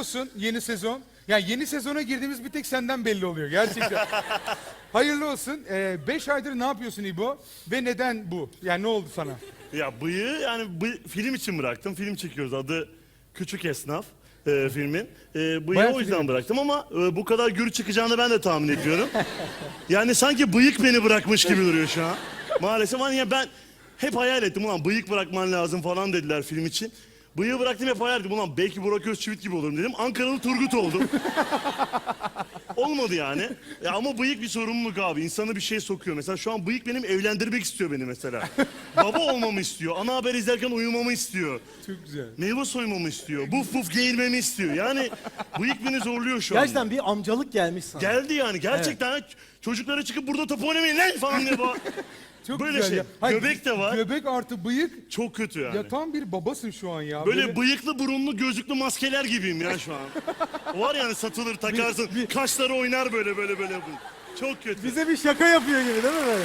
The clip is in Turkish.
olsun yeni sezon. Yani yeni sezona girdiğimiz bir tek senden belli oluyor gerçekten. hayırlı olsun. 5 aydır ne yapıyorsun İbo? Ve neden bu? Yani ne oldu sana? Ya bıyığı yani bıy- film için bıraktım. Film çekiyoruz adı Küçük Esnaf e, filmin. E, bıyığı Bayağı o yüzden film. bıraktım ama e, bu kadar gür çıkacağını ben de tahmin ediyorum. yani sanki bıyık beni bırakmış gibi duruyor şu an. Maalesef hani ya ben hep hayal ettim ulan bıyık bırakman lazım falan dediler film için. Bıyığı bıraktım hep hayal ettim ulan belki Burak Özçivit gibi olurum dedim. Ankaralı Turgut oldum. Olmadı yani. Ya ama bıyık bir sorumluluk abi. İnsanı bir şeye sokuyor. Mesela şu an bıyık benim evlendirmek istiyor beni mesela. Baba olmamı istiyor. Ana haber izlerken uyumamı istiyor. Çok güzel. Meyve soymamı istiyor. Buf buf geğirmemi istiyor. Yani bıyık beni zorluyor şu an. Gerçekten bir amcalık gelmiş sana. Geldi yani. Gerçekten çocuklara çıkıp burada top oynamayın lan falan diye bağır- Çok Böyle güzel şey. ya. Göbek de var. Göbek artı bıyık. Çok kötü yani. Ya tam bir babasın şu an ya. Böyle bıyıklı burunlu gözlüklü maskeler gibiyim ya şu an. Var yani satılır takarsın. Kaşları oynar böyle böyle böyle. Çok kötü. Bize bir şaka yapıyor gibi değil mi böyle?